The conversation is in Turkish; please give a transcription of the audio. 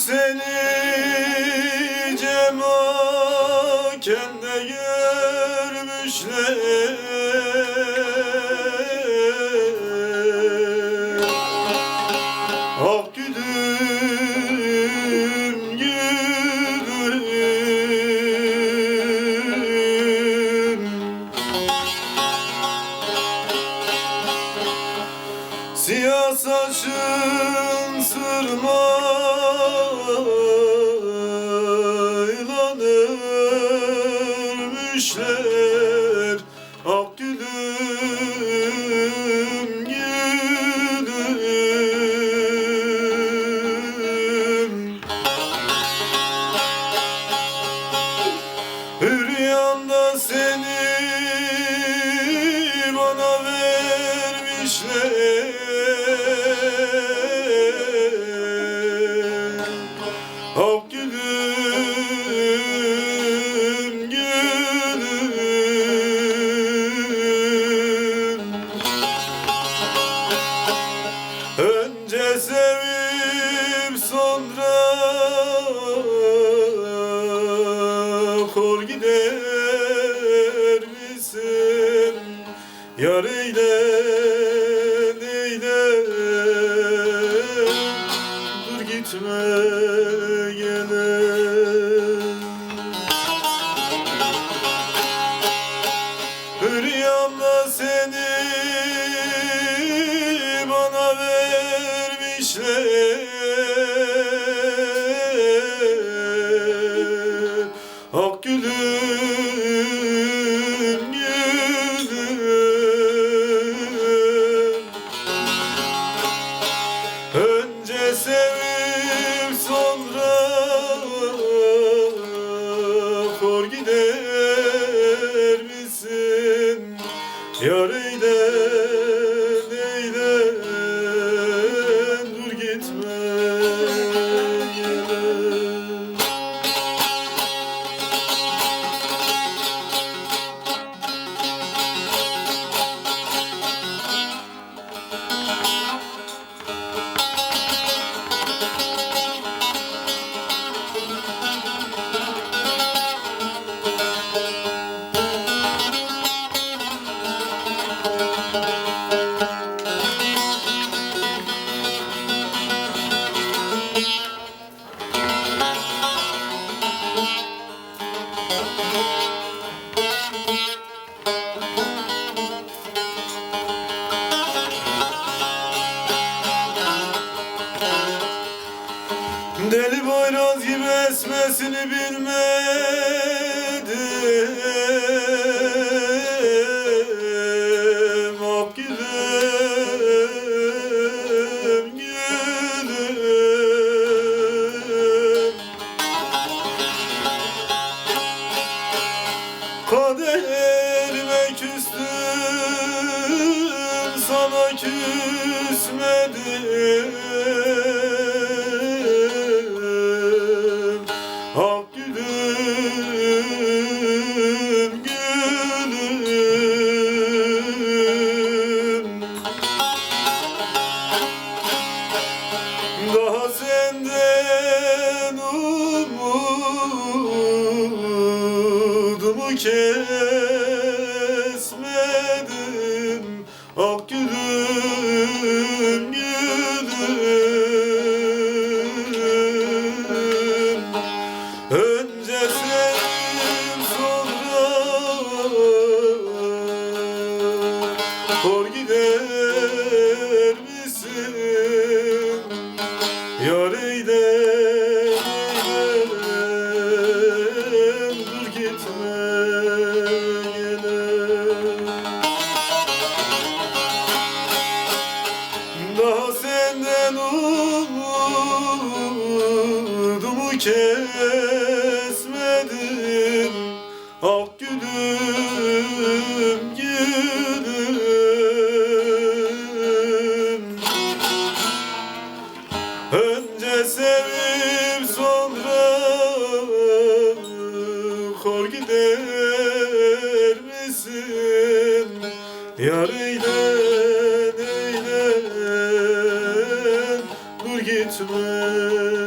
seni cemaken de görmüşler Saçın sırmayla örmüşler Ak gülüm Rüyamda seni Ak gülüm gülüm Önce sevip sonra kor gider misin? Yar Rüyamda seni bana vermişler Deli boyraz gibi esmesini bilmedim. Ak gülüm gülüm Kaderime küstüm sana küsmedim kesmedim. Ak kesmedim. Ak gülüm gülüm. Önce sevip sonra kor gider misin? Yar eyle, eyle, dur gitme